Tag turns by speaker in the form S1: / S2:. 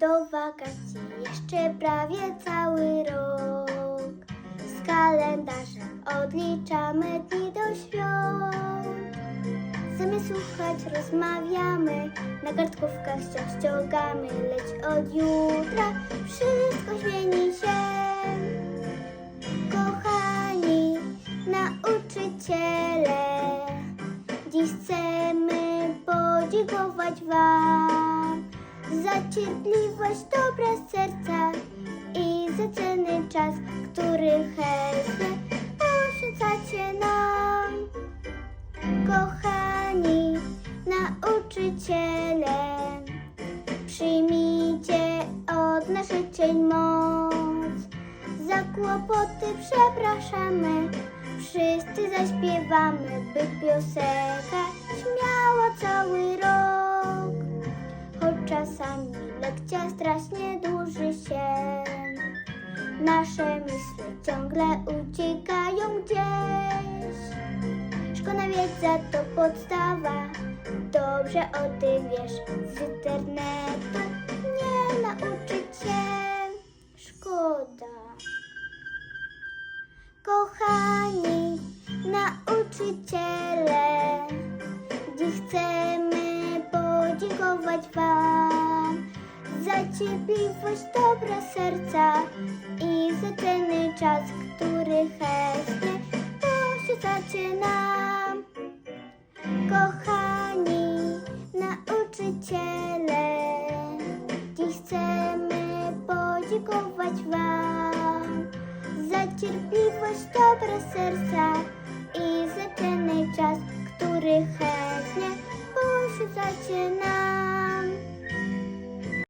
S1: Do wakacji jeszcze prawie cały rok. Z kalendarzem odliczamy dni do świąt. Chcemy słuchać, rozmawiamy, na kartkówkach ściąg ściągamy, lecz od jutra wszystko zmieni się. Kochani nauczyciele, dziś chcemy podziękować Wam cierpliwość, dobre serca i za cenny czas, który chętnie poświęcacie nam. Kochani nauczyciele, przyjmijcie od nas życzeń moc. Za kłopoty przepraszamy, wszyscy zaśpiewamy, by piosenkę śmiała cały lekcja strasznie dłuży się, nasze myśli ciągle uciekają gdzieś. Szkolna wiedza to podstawa, dobrze o tym wiesz z internetu. Nie nauczyć się, szkoda. Kochani nauczyciele, dziś chcemy podziękować Wam za cierpliwość, dobre serca i za cenny czas, który chętnie poświęcacie nam. Kochani nauczyciele, dziś chcemy podziękować Wam za cierpliwość, dobre serca i za cenny czas, który chętnie